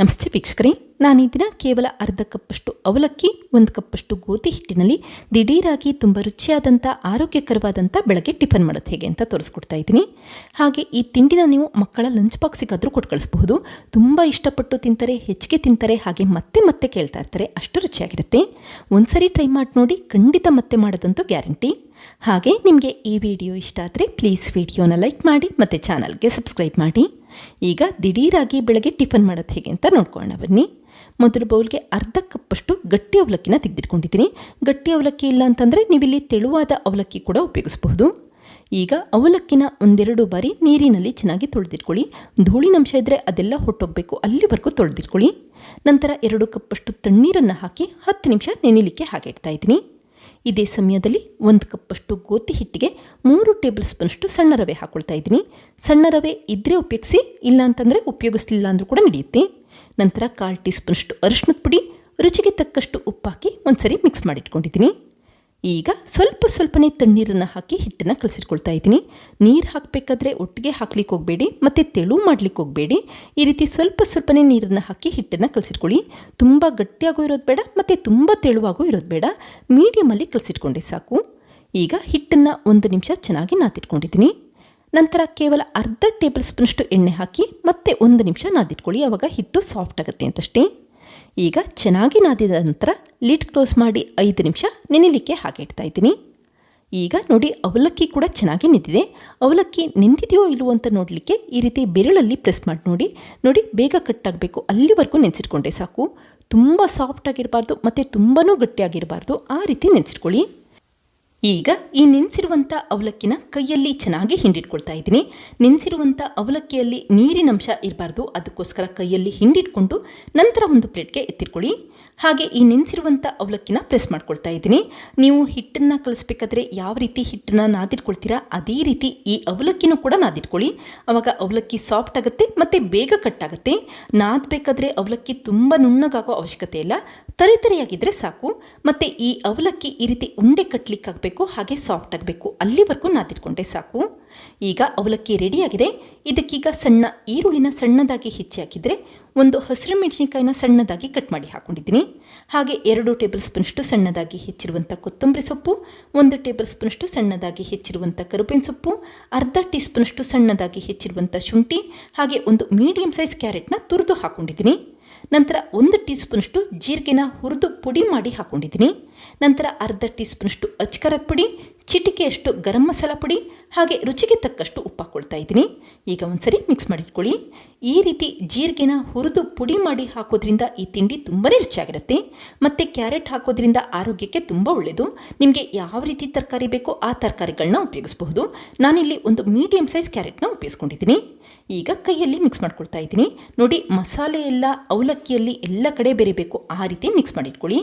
ನಮಸ್ತೆ ವೀಕ್ಷಕರೇ, ನಾನು ಈ ದಿನ ಕೇವಲ ಅರ್ಧ ಕಪ್ಪಷ್ಟು ಅವಲಕ್ಕಿ, ಒಂದು ಕಪ್ಪಷ್ಟು ಗೋಧಿ ಹಿಟ್ಟಿನಲ್ಲಿ ದಿಢೀರಾಗಿ ತುಂಬ ರುಚಿಯಾದಂಥ ಆರೋಗ್ಯಕರವಾದಂಥ ಬೆಳಗ್ಗೆ ಟಿಫನ್ ಮಾಡೋದು ಹೇಗೆ ಅಂತ ತೋರಿಸ್ಕೊಡ್ತಾ ಇದ್ದೀನಿ. ಹಾಗೆ ಈ ತಿಂಡಿನ ನೀವು ಮಕ್ಕಳ ಲಂಚ್ ಬಾಕ್ಸಿಗಾದರೂ ಕೊಟ್ಟು ಕಳಿಸ್ಬಹುದು. ತುಂಬ ಇಷ್ಟಪಟ್ಟು ತಿಂತಾರೆ, ಹೆಚ್ಚಿಗೆ ತಿಂತಾರೆ, ಹಾಗೆ ಮತ್ತೆ ಮತ್ತೆ ಕೇಳ್ತಾ ಇರ್ತಾರೆ, ಅಷ್ಟು ರುಚಿಯಾಗಿರುತ್ತೆ. ಒಂದ್ಸರಿ ಟ್ರೈ ಮಾಡಿ ನೋಡಿ, ಖಂಡಿತ ಮತ್ತೆ ಮಾಡೋದಂತೂ ಗ್ಯಾರಂಟಿ. ಹಾಗೆ ನಿಮಗೆ ಈ ವಿಡಿಯೋ ಇಷ್ಟ ಆದರೆ ಪ್ಲೀಸ್ ವಿಡಿಯೋನ ಲೈಕ್ ಮಾಡಿ, ಮತ್ತು ಚಾನಲ್ಗೆ ಸಬ್ಸ್ಕ್ರೈಬ್ ಮಾಡಿ. ಈಗ ದಿಢೀರಾಗಿ ಬೆಳಗ್ಗೆ ಟಿಫನ್ ಮಾಡೋದು ಹೇಗೆ ಅಂತ ನೋಡ್ಕೊಳ್ಳೋಣ, ಬನ್ನಿ. ಮೊದಲು ಬೌಲ್ಗೆ ಅರ್ಧ ಕಪ್ಪಷ್ಟು ಗಟ್ಟಿ ಅವಲಕ್ಕಿನ ತೆಗೆದಿಟ್ಕೊಂಡಿದ್ದೀನಿ. ಗಟ್ಟಿ ಅವಲಕ್ಕಿ ಇಲ್ಲ ಅಂತಂದರೆ ನೀವಿಲ್ಲಿ ತೆಳುವಾದ ಅವಲಕ್ಕಿ ಕೂಡ ಉಪಯೋಗಿಸಬಹುದು. ಈಗ ಅವಲಕ್ಕಿನ ಒಂದೆರಡು ಬಾರಿ ನೀರಿನಲ್ಲಿ ಚೆನ್ನಾಗಿ ತೊಳೆದಿಟ್ಕೊಳ್ಳಿ. ಧೂಳಿನಂಶ ಇದ್ದರೆ ಅದೆಲ್ಲ ಹೊಟ್ಟೋಗಬೇಕು, ಅಲ್ಲಿವರೆಗೂ ತೊಳೆದಿಟ್ಕೊಳ್ಳಿ. ನಂತರ ಎರಡು ಕಪ್ಪಷ್ಟು ತಣ್ಣೀರನ್ನು ಹಾಕಿ ಹತ್ತು ನಿಮಿಷ ನೆನಿಲಿಕ್ಕೆ ಹಾಗೆ ಇಡ್ತಾ ಇದ್ದೀನಿ. ಇದೇ ಸಮಯದಲ್ಲಿ ಒಂದು ಕಪ್ಪಷ್ಟು ಗೋಧಿ ಹಿಟ್ಟಿಗೆ ಮೂರು ಟೇಬಲ್ ಸ್ಪೂನಷ್ಟು ಸಣ್ಣ ರವೆ ಹಾಕ್ಕೊಳ್ತಾ ಇದ್ದೀನಿ. ಸಣ್ಣ ರವೆ ಇದ್ದರೆ ಉಪಯೋಗಿಸಿ, ಇಲ್ಲ ಅಂತಂದರೆ ಉಪಯೋಗಿಸ್ಲಿಲ್ಲ ಅಂದರೂ ಕೂಡ ನಡೆಯುತ್ತೆ. ನಂತರ ಕಾಲು ಟೀ ಸ್ಪೂನಷ್ಟು ಅರಿಶಿನದ ಪುಡಿ, ರುಚಿಗೆ ತಕ್ಕಷ್ಟು ಉಪ್ಪಾಕಿ ಹಾಕಿ ಒಂದ್ಸರಿ ಮಿಕ್ಸ್ ಮಾಡಿಟ್ಕೊಂಡಿದ್ದೀನಿ. ಈಗ ಸ್ವಲ್ಪ ಸ್ವಲ್ಪನೇ ತಣ್ಣೀರನ್ನು ಹಾಕಿ ಹಿಟ್ಟನ್ನು ಕಲಸಿಟ್ಕೊಳ್ತಾ ಇದ್ದೀನಿ. ನೀರು ಹಾಕಬೇಕಾದ್ರೆ ಒಟ್ಟಿಗೆ ಹಾಕ್ಲಿಕ್ಕೆ ಹೋಗಬೇಡಿ, ಮತ್ತು ತೆಳು ಮಾಡ್ಲಿಕ್ಕೆ ಹೋಗಬೇಡಿ. ಈ ರೀತಿ ಸ್ವಲ್ಪ ಸ್ವಲ್ಪನೇ ನೀರನ್ನು ಹಾಕಿ ಹಿಟ್ಟನ್ನು ಕಲಸಿಟ್ಕೊಳ್ಳಿ. ತುಂಬ ಗಟ್ಟಿಯಾಗೂ ಇರೋದು ಬೇಡ, ಮತ್ತು ತುಂಬ ತೆಳುವಾಗೂ ಇರೋದು ಬೇಡ. ಮೀಡಿಯಮಲ್ಲಿ ಕಲಸಿಟ್ಕೊಂಡೆ ಸಾಕು. ಈಗ ಹಿಟ್ಟನ್ನು ಒಂದು ನಿಮಿಷ ಚೆನ್ನಾಗಿ ನಾದಿಟ್ಕೊಂಡಿದ್ದೀನಿ. ನಂತರ ಕೇವಲ ಅರ್ಧ ಟೇಬಲ್ ಸ್ಪೂನಷ್ಟು ಎಣ್ಣೆ ಹಾಕಿ ಮತ್ತೆ ಒಂದು ನಿಮಿಷ ನಾದಿಟ್ಕೊಳ್ಳಿ. ಆವಾಗ ಹಿಟ್ಟು ಸಾಫ್ಟ್ ಆಗುತ್ತೆ ಅಂತಷ್ಟೇ. ಈಗ ಚೆನ್ನಾಗಿ ನಾದಿದ ನಂತರ ಲಿಡ್ ಕ್ಲೋಸ್ ಮಾಡಿ ಐದು ನಿಮಿಷ ನೆನಿಲಿಕ್ಕೆ ಹಾಗೆ ಇಡ್ತಾ ಇದ್ದೀನಿ. ಈಗ ನೋಡಿ ಅವಲಕ್ಕಿ ಕೂಡ ಚೆನ್ನಾಗಿ ನಿಂತಿದೆ. ಅವಲಕ್ಕಿ ನಿಂತಿದೆಯೋ ಇಲ್ವೋ ಅಂತ ನೋಡಲಿಕ್ಕೆ ಈ ರೀತಿ ಬೆರಳಲ್ಲಿ ಪ್ರೆಸ್ ಮಾಡಿ ನೋಡಿ. ನೋಡಿ ಬೇಗ ಕಟ್ಟಾಗಬೇಕು ಅಲ್ಲಿವರೆಗೂ ನೆನೆಸಿಟ್ಕೊಂಡೆ ಸಾಕು. ತುಂಬ ಸಾಫ್ಟ್ ಆಗಿರಬಾರ್ದು ಮತ್ತು ತುಂಬಾ ಗಟ್ಟಿಯಾಗಿರಬಾರ್ದು. ಆ ರೀತಿ ನೆನೆಸಿಟ್ಕೊಳ್ಳಿ. ಈಗ ಈ ನೆನೆಸಿರುವಂಥ ಅವಲಕ್ಕಿನ ಕೈಯಲ್ಲಿ ಚೆನ್ನಾಗಿ ಹಿಂಡಿಟ್ಕೊಳ್ತಾ ಇದ್ದೀನಿ. ನೆನೆಸಿರುವಂಥ ಅವಲಕ್ಕಿಯಲ್ಲಿ ನೀರಿನಂಶ ಇರಬಾರ್ದು. ಅದಕ್ಕೋಸ್ಕರ ಕೈಯಲ್ಲಿ ಹಿಂಡಿಟ್ಕೊಂಡು ನಂತರ ಒಂದು ಪ್ಲೇಟ್ಗೆ ಎತ್ತಿಟ್ಕೊಳ್ಳಿ. ಹಾಗೆ ಈ ನೆನೆಸಿರುವಂಥ ಅವಲಕ್ಕಿನ ಪ್ರೆಸ್ ಮಾಡ್ಕೊಳ್ತಾ ಇದ್ದೀನಿ. ನೀವು ಹಿಟ್ಟನ್ನು ಕಲಿಸ್ಬೇಕಾದ್ರೆ ಯಾವ ರೀತಿ ಹಿಟ್ಟನ್ನು ನಾದಿಟ್ಕೊಳ್ತೀರಾ ಅದೇ ರೀತಿ ಈ ಅವಲಕ್ಕಿನೂ ಕೂಡ ನಾದಿಟ್ಕೊಳ್ಳಿ. ಆವಾಗ ಅವಲಕ್ಕಿ ಸಾಫ್ಟ್ ಆಗುತ್ತೆ ಮತ್ತು ಬೇಗ ಕಟ್ಟಾಗುತ್ತೆ. ನಾದಬೇಕಾದ್ರೆ ಅವಲಕ್ಕಿ ತುಂಬ ನುಣ್ಣಗಾಗೋ ಅವಶ್ಯಕತೆ ಇಲ್ಲ. ತರೆತರೆಯಾಗಿದ್ದರೆ ಸಾಕು. ಮತ್ತು ಈ ಅವಲಕ್ಕಿ ಈ ರೀತಿ ಉಂಡೆ ಕಟ್ಟಲಿಕ್ಕಾಗಬೇಕು ಹಾಗೆ ಸಾಫ್ಟ್ ಆಗಬೇಕು. ಅಲ್ಲಿವರೆಗೂ ನಾದಿಟ್ಕೊಂಡೆ ಸಾಕು. ಈಗ ಅವಲಕ್ಕಿ ರೆಡಿಯಾಗಿದೆ. ಇದಕ್ಕೀಗ ಸಣ್ಣ ಈರುಳ್ಳಿನ ಸಣ್ಣದಾಗಿ ಹೆಚ್ಚಿ ಹಾಕಿದರೆ ಒಂದು ಹಸಿರು ಮೆಣಸಿನಕಾಯಿನ ಸಣ್ಣದಾಗಿ ಕಟ್ ಮಾಡಿ ಹಾಕೊಂಡಿದ್ದೀನಿ. ಹಾಗೆ ಎರಡು ಟೇಬಲ್ ಸ್ಪೂನಷ್ಟು ಸಣ್ಣದಾಗಿ ಹೆಚ್ಚಿರುವಂಥ ಕೊತ್ತಂಬರಿ ಸೊಪ್ಪು, ಒಂದು ಟೇಬಲ್ ಸ್ಪೂನಷ್ಟು ಸಣ್ಣದಾಗಿ ಹೆಚ್ಚಿರುವಂಥ ಕರುಬೇವಿನ ಸೊಪ್ಪು, ಅರ್ಧ ಟೀ ಸ್ಪೂನಷ್ಟು ಸಣ್ಣದಾಗಿ ಹೆಚ್ಚಿರುವಂಥ ಶುಂಠಿ, ಹಾಗೆ ಒಂದು ಮೀಡಿಯಂ ಸೈಜ್ ಕ್ಯಾರೆಟ್ನ ತುರಿದು ಹಾಕೊಂಡಿದ್ದೀನಿ. ನಂತರ ಒಂದು ಟೀ ಸ್ಪೂನಷ್ಟು ಜೀರಿಗೆನ ಹುರಿದು ಪುಡಿ ಮಾಡಿ ಹಾಕ್ಕೊಂಡಿದ್ದೀನಿ ನಂತರ ಅರ್ಧ ಟೀ ಸ್ಪೂನಷ್ಟು ಅಚ್ಕರದ ಪುಡಿ ಚಿಟಿಕೆಯಷ್ಟು ಗರಂ ಮಸಾಲ ಪುಡಿ, ಹಾಗೆ ರುಚಿಗೆ ತಕ್ಕಷ್ಟು ಉಪ್ಪು ಹಾಕ್ಕೊಳ್ತಾ ಇದ್ದೀನಿ. ಈಗ ಒಂದ್ಸರಿ ಮಿಕ್ಸ್ ಮಾಡಿಟ್ಕೊಳ್ಳಿ. ಈ ರೀತಿ ಜೀರಿಗೆನ ಹುರಿದು ಪುಡಿ ಮಾಡಿ ಹಾಕೋದ್ರಿಂದ ಈ ತಿಂಡಿ ತುಂಬಾ ರುಚಿಯಾಗಿರುತ್ತೆ. ಮತ್ತು ಕ್ಯಾರೆಟ್ ಹಾಕೋದ್ರಿಂದ ಆರೋಗ್ಯಕ್ಕೆ ತುಂಬ ಒಳ್ಳೆಯದು ನಿಮಗೆ ಯಾವ ರೀತಿ ತರಕಾರಿ ಬೇಕೋ ಆ ತರಕಾರಿಗಳನ್ನ ಉಪಯೋಗಿಸಬಹುದು. ನಾನಿಲ್ಲಿ ಒಂದು ಮೀಡಿಯಂ ಸೈಜ್ ಕ್ಯಾರೆಟ್ನ ಉಪಯೋಗಿಸ್ಕೊಂಡಿದ್ದೀನಿ. ಈಗ ಕೈಯಲ್ಲಿ ಮಿಕ್ಸ್ ಮಾಡ್ಕೊಳ್ತಾ ಇದ್ದೀನಿ. ನೋಡಿ, ಮಸಾಲೆ ಎಲ್ಲ, ಅವಲಕ್ಕಿಯಲ್ಲಿ ಎಲ್ಲ ಕಡೆ ಬೆರಿಬೇಕು ಆ ರೀತಿ ಮಿಕ್ಸ್ ಮಾಡಿಟ್ಕೊಳ್ಳಿ.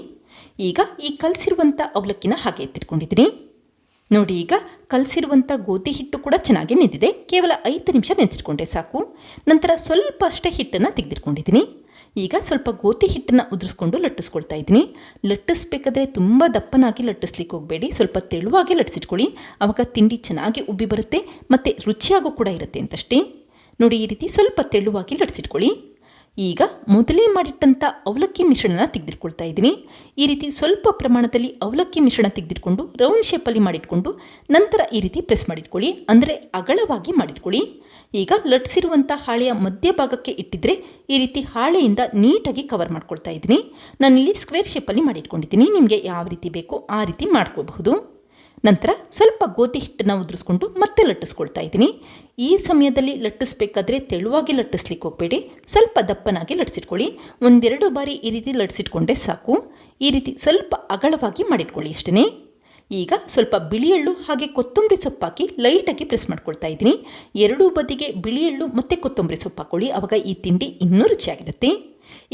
ಈಗ ಈ ಕಲಸಿರುವಂಥ ಅವಲಕ್ಕಿನ ಹಾಗೆ ಎತ್ತಿಟ್ಕೊಂಡಿದ್ದೀನಿ. ನೋಡಿ ಈಗ ಕಲಸಿರುವಂಥ ಗೋಧಿ ಹಿಟ್ಟು ಕೂಡ ಚೆನ್ನಾಗಿ ನೆಂದಿದೆ ಕೇವಲ ಐದು ನಿಮಿಷ ನೆನೆಸಿಟ್ಕೊಂಡೆ ಸಾಕು. ನಂತರ ಸ್ವಲ್ಪ ಅಷ್ಟೇ ಹಿಟ್ಟನ್ನು ತೆಗೆದಿಟ್ಕೊಂಡಿದ್ದೀನಿ. ಈಗ ಸ್ವಲ್ಪ ಗೋಧಿ ಹಿಟ್ಟನ್ನು ಉದುರಿಸ್ಕೊಂಡು ಲಟ್ಟಿಸ್ಕೊಳ್ತಾ ಇದ್ದೀನಿ. ಲಟ್ಟಿಸ್ಬೇಕಾದ್ರೆ ತುಂಬ ದಪ್ಪನಾಗಿ ಲಟ್ಟಿಸ್ಲಿಕ್ಕೆ ಹೋಗಬೇಡಿ. ಸ್ವಲ್ಪ ತೆಳುವಾಗಿ ಲಟ್ಟಿಸಿಟ್ಕೊಳ್ಳಿ. ಆವಾಗ ತಿಂಡಿ ಚೆನ್ನಾಗಿ ಉಬ್ಬಿ ಬರುತ್ತೆ ಮತ್ತು ರುಚಿಯಾಗೂ ಕೂಡ ಇರುತ್ತೆ ಅಂತಷ್ಟೇ. ನೋಡಿ ಈ ರೀತಿ ಸ್ವಲ್ಪ ತೆಳುವಾಗಿ ಲಟ್ಟಿಸಿಟ್ಕೊಳ್ಳಿ. ಈಗ ಮೊದಲೇ ಮಾಡಿಟ್ಟಂಥ ಅವಲಕ್ಕಿ ಮಿಶ್ರಣನ ತೆಗೆದಿಟ್ಕೊಳ್ತಾ ಇದ್ದೀನಿ. ಈ ರೀತಿ ಸ್ವಲ್ಪ ಪ್ರಮಾಣದಲ್ಲಿ ಅವಲಕ್ಕಿ ಮಿಶ್ರಣ ತೆಗೆದಿಟ್ಕೊಂಡು ರೌಂಡ್ ಶೇಪಲ್ಲಿ ಮಾಡಿಟ್ಕೊಂಡು ನಂತರ ಈ ರೀತಿ ಪ್ರೆಸ್ ಮಾಡಿಟ್ಕೊಳ್ಳಿ. ಅಂದರೆ ಅಗಲವಾಗಿ ಮಾಡಿಟ್ಕೊಳ್ಳಿ. ಈಗ ಲಟ್ಸಿರುವಂಥ ಹಾಳೆಯ ಮಧ್ಯಭಾಗಕ್ಕೆ ಇಟ್ಟಿದ್ರೆ ಈ ರೀತಿ ಹಾಳೆಯಿಂದ ನೀಟಾಗಿ ಕವರ್ ಮಾಡ್ಕೊಳ್ತಾ ಇದ್ದೀನಿ. ನಾನಿಲ್ಲಿ ಸ್ಕ್ವೇರ್ ಶೇಪಲ್ಲಿ ಮಾಡಿಟ್ಕೊಂಡಿದ್ದೀನಿ. ನಿಮಗೆ ಯಾವ ರೀತಿ ಬೇಕೋ ಆ ರೀತಿ ಮಾಡ್ಕೋಬಹುದು. ನಂತರ ಸ್ವಲ್ಪ ಗೋಧಿ ಹಿಟ್ಟನ್ನು ಉದುರಿಸ್ಕೊಂಡು ಮತ್ತೆ ಲಟ್ಟಿಸ್ಕೊಳ್ತಾ ಇದ್ದೀನಿ. ಈ ಸಮಯದಲ್ಲಿ ಲಟ್ಟಿಸ್ಬೇಕಾದ್ರೆ ತೆಳುವಾಗಿ ಲಟ್ಟಿಸ್ಲಿಕ್ಕೆ ಹೋಗಬೇಡಿ. ಸ್ವಲ್ಪ ದಪ್ಪನಾಗಿ ಲಟ್ಟಿಸಿಟ್ಕೊಳ್ಳಿ. ಒಂದೆರಡು ಬಾರಿ ಈ ರೀತಿ ಲಟ್ಟಿಸಿಟ್ಕೊಂಡೆ ಸಾಕು. ಈ ರೀತಿ ಸ್ವಲ್ಪ ಅಗಲವಾಗಿ ಮಾಡಿಟ್ಕೊಳ್ಳಿ ಅಷ್ಟೇ ಈಗ ಸ್ವಲ್ಪ ಬಿಳಿ ಎಳ್ಳು ಹಾಗೆ ಕೊತ್ತಂಬರಿ ಸೊಪ್ಪು ಹಾಕಿ ಲೈಟಾಗಿ ಪ್ರೆಸ್ ಮಾಡ್ಕೊಳ್ತಾ ಇದ್ದೀನಿ. ಎರಡೂ ಬದಿಗೆ ಬಿಳಿ ಎಳ್ಳು ಮತ್ತು ಕೊತ್ತಂಬರಿ ಸೊಪ್ಪು ಹಾಕ್ಕೊಳ್ಳಿ ಆವಾಗ ಈ ತಿಂಡಿ ಇನ್ನೂ ರುಚಿಯಾಗಿರುತ್ತೆ.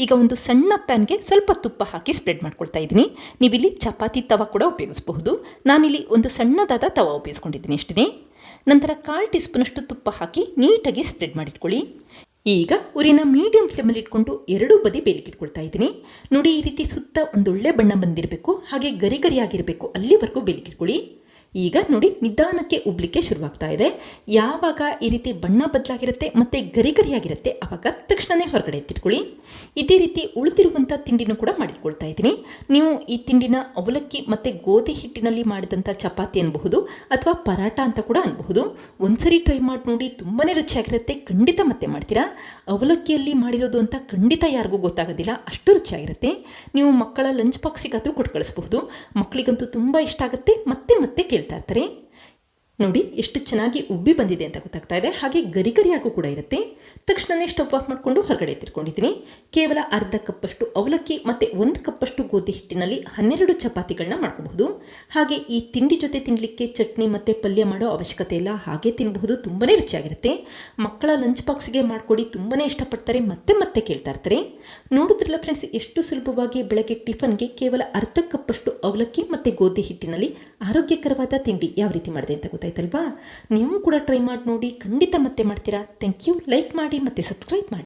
ಈಗ ಒಂದು ಸಣ್ಣ ಪ್ಯಾನ್ಗೆ ಸ್ವಲ್ಪ ತುಪ್ಪ ಹಾಕಿ ಸ್ಪ್ರೆಡ್ ಮಾಡ್ಕೊಳ್ತಾ ಇದ್ದೀನಿ. ನೀವಿಲ್ಲಿ ಚಪಾತಿ ತವ ಕೂಡ ಉಪಯೋಗಿಸಬಹುದು. ನಾನಿಲ್ಲಿ ಒಂದು ಸಣ್ಣದಾದ ತವ ಉಪಯೋಗಿಸ್ಕೊಂಡಿದ್ದೀನಿ ಅಷ್ಟೇ ನಂತರ ಕಾಲು ಟೀ ಸ್ಪೂನಷ್ಟು ತುಪ್ಪ ಹಾಕಿ ನೀಟಾಗಿ ಸ್ಪ್ರೆಡ್ ಮಾಡಿಟ್ಕೊಳ್ಳಿ. ಈಗ ಉರಿನ ಮೀಡಿಯಂ ಫ್ಲೇಮಲ್ಲಿ ಇಟ್ಕೊಂಡು ಎರಡೂ ಬದಿ ಬೇಲಿಗೆ ಇಟ್ಕೊಳ್ತಾ ಇದ್ದೀನಿ. ನೋಡಿ ಈ ರೀತಿ ಸುತ್ತ ಒಂದೊಳ್ಳೆ ಬಣ್ಣ ಬಂದಿರಬೇಕು. ಹಾಗೆ ಗರಿ ಗರಿಯಾಗಿರಬೇಕು. ಅಲ್ಲಿವರೆಗೂ ಬೇಲಿಗೆ ಇಟ್ಕೊಳ್ಳಿ. ಈಗ ನೋಡಿ ನಿಧಾನಕ್ಕೆ ಉಬ್ಲಿಕ್ಕೆ ಶುರುವಾಗ್ತಾ ಇದೆ. ಯಾವಾಗ ಈ ರೀತಿ ಬಣ್ಣ ಬದಲಾಗಿರುತ್ತೆ ಮತ್ತು ಗರಿ ಗರಿಯಾಗಿರುತ್ತೆ ಆವಾಗ ತಕ್ಷಣವೇ ಹೊರಗಡೆ ಎತ್ತಿಟ್ಕೊಳ್ಳಿ. ಇದೇ ರೀತಿ ಉಳಿದಿರುವಂಥ ತಿಂಡಿನೂ ಕೂಡ ಮಾಡಿಟ್ಕೊಳ್ತಾ ಇದ್ದೀನಿ. ನೀವು ಈ ತಿಂಡಿನ ಅವಲಕ್ಕಿ ಮತ್ತು ಗೋಧಿ ಹಿಟ್ಟಿನಲ್ಲಿ ಮಾಡಿದಂಥ ಚಪಾತಿ ಅನ್ಬಹುದು ಅಥವಾ ಪರಾಟ ಅಂತ ಕೂಡ ಅನ್ಬಹುದು. ಒಂದ್ಸರಿ ಟ್ರೈ ಮಾಡಿ ನೋಡಿ ತುಂಬಾ ರುಚಿಯಾಗಿರುತ್ತೆ. ಖಂಡಿತ ಮತ್ತೆ ಮಾಡ್ತೀರಾ? ಅವಲಕ್ಕಿಯಲ್ಲಿ ಮಾಡಿರೋದು ಅಂತ ಖಂಡಿತ ಯಾರಿಗೂ ಗೊತ್ತಾಗೋದಿಲ್ಲ. ಅಷ್ಟು ರುಚಿಯಾಗಿರುತ್ತೆ. ನೀವು ಮಕ್ಕಳ ಲಂಚ್ ಬಾಕ್ಸಿಗಾದರೂ ಕೊಟ್ಟು ಕಳಿಸ್ಬಹುದು. ಮಕ್ಕಳಿಗಂತೂ ತುಂಬ ಇಷ್ಟ ಆಗುತ್ತೆ. ಮತ್ತೆ ಮತ್ತೆ ಕೇಳ್ತಾ ಇರ್ತಾರೆ ನೋಡಿ, ಎಷ್ಟು ಚೆನ್ನಾಗಿ ಉಬ್ಬಿ ಬಂದಿದೆ ಅಂತ ಗೊತ್ತಾಗ್ತಾ ಇದೆ. ಹಾಗೆ ಗರಿ ಗರಿಯಾಗೂ ಕೂಡ ಇರುತ್ತೆ. ತಕ್ಷಣವೇ ಸ್ಟವ್ ಆಫ್ ಮಾಡಿಕೊಂಡು ಹೊರಗಡೆ ತಿರ್ಕೊಂಡಿದ್ದೀನಿ ಕೇವಲ ಅರ್ಧ ಕಪ್ಪಷ್ಟು ಅವಲಕ್ಕಿ ಮತ್ತು ಒಂದು ಕಪ್ಪಷ್ಟು ಗೋಧಿ ಹಿಟ್ಟಿನಲ್ಲಿ ಹನ್ನೆರಡು ಚಪಾತಿಗಳನ್ನ ಮಾಡ್ಕೋಬಹುದು. ಹಾಗೆ ಈ ತಿಂಡಿ ಜೊತೆ ತಿನ್ನಲಿಕ್ಕೆ ಚಟ್ನಿ ಮತ್ತು ಪಲ್ಯ ಮಾಡೋ ಅವಶ್ಯಕತೆ ಇಲ್ಲ. ಹಾಗೆ ತಿನ್ನಬಹುದು ತುಂಬಾ ರುಚಿಯಾಗಿರುತ್ತೆ. ಮಕ್ಕಳ ಲಂಚ್ ಬಾಕ್ಸ್ಗೆ ಮಾಡಿಕೊಡಿ ತುಂಬಾ ಇಷ್ಟಪಡ್ತಾರೆ, ಮತ್ತೆ ಮತ್ತೆ ಕೇಳ್ತಾ ಇರ್ತಾರೆ. ನೋಡಿದ್ರಲ್ಲ ಫ್ರೆಂಡ್ಸ್ ಎಷ್ಟು ಸುಲಭವಾಗಿ ಬೆಳಗ್ಗೆ ಟಿಫನ್ಗೆ ಕೇವಲ ಅರ್ಧ ಕಪ್ಪಷ್ಟು ಅವಲಕ್ಕಿ ಮತ್ತು ಗೋಧಿ ಹಿಟ್ಟಿನಲ್ಲಿ ಆರೋಗ್ಯಕರವಾದ ತಿಂಡಿ ಯಾವ ರೀತಿ ಮಾಡಿದೆ ಅಂತ ಗೊತ್ತಾಯ್ತಲ್ವಾ? ನೀವು ಕೂಡ ಟ್ರೈ ಮಾಡಿ ನೋಡಿ, ಖಂಡಿತ ಮತ್ತೆ ಮಾಡ್ತೀರಾ. ಥ್ಯಾಂಕ್ ಯು ಲೈಕ್ ಮಾಡಿ ಮತ್ತು ಸಬ್ಸ್ಕ್ರೈಬ್ ಮಾಡಿ.